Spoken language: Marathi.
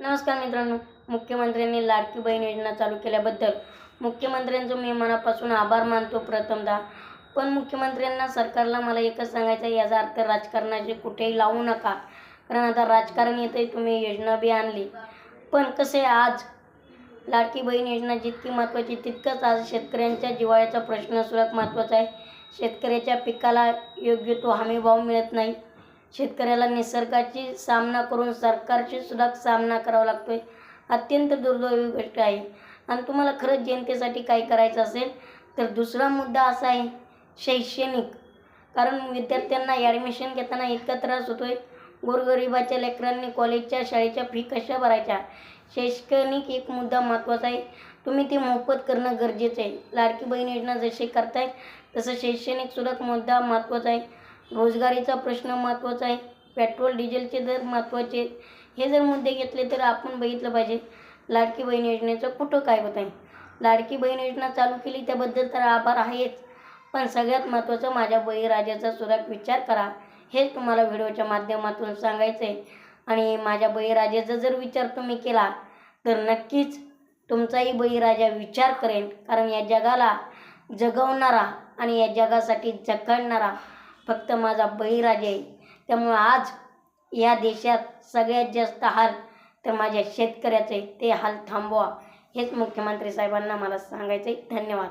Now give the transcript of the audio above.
नमस्कार मित्रांनो मुख्यमंत्र्यांनी लाडकी बहीण योजना चालू केल्याबद्दल मुख्यमंत्र्यांचं मी मनापासून आभार मानतो प्रथमदा. पण मुख्यमंत्र्यांना सरकारला मला एकच सांगायचं आहे याचा अर्थ राजकारणाशी कुठेही लावू नका. कारण आता राजकारण येते तुम्ही योजना बी आणली. पण कसे आज लाडकी बहीण योजना जितकी महत्त्वाची तितकंच आज शेतकऱ्यांच्या जिव्हाळ्याचा प्रश्न सुद्धा महत्त्वाचा आहे. शेतकऱ्याच्या पिकाला योग्य तो हमीभाव मिळत नाही. शेतकऱ्याला निसर्गाची सामना करून सरकारशी सुद्धा सामना करावा लागतो आहे अत्यंत दुर्दैवी गोष्ट आहे. आणि तुम्हाला खरंच जनतेसाठी काय करायचं असेल? तर दुसरा मुद्दा असा आहे शैक्षणिक. कारण विद्यार्थ्यांना ॲडमिशन घेताना इतका त्रास होतो आहे गोरगरिबाच्या लेकरांनी कॉलेजच्या शाळेच्या फी कशा भरायच्या? शैक्षणिक एक मुद्दा महत्त्वाचा आहे. तुम्ही ते मोफत करणं गरजेचं आहे. लाडकी बहीण योजना जशी करताय तसं शैक्षणिकसुद्धा मुद्दा महत्त्वाचा आहे. रोजगारीचा प्रश्न महत्त्वाचा आहे. पेट्रोल डिझेलचे दर महत्त्वाचे. आहेत हे जर मुद्दे घेतले तर आपण बघितलं पाहिजे लाडकी बहीण योजनेचं कुठं काय होत आहे लाडकी बहीण योजना चालू केली त्याबद्दल तर आभार आहेच. पण सगळ्यात महत्त्वाचं माझ्या बळीराजाचा सुद्धा विचार करा. हेच तुम्हाला व्हिडिओच्या माध्यमातून सांगायचं आहे आणि माझ्या बळीराजाचा जर विचार तुम्ही केला तर नक्कीच तुमचाही बळीराजा विचार करेन. कारण या जगाला जगवणारा आणि या जगासाठी जगणणारा फक्त माझा बळीराजा आहे. त्यामुळं आज या देशात सगळ्यात जास्त हाल तर माझ्या शेतकऱ्याचे ते हाल थांबवा. हेच मुख्यमंत्री साहेबांना मला सांगायचं आहे धन्यवाद.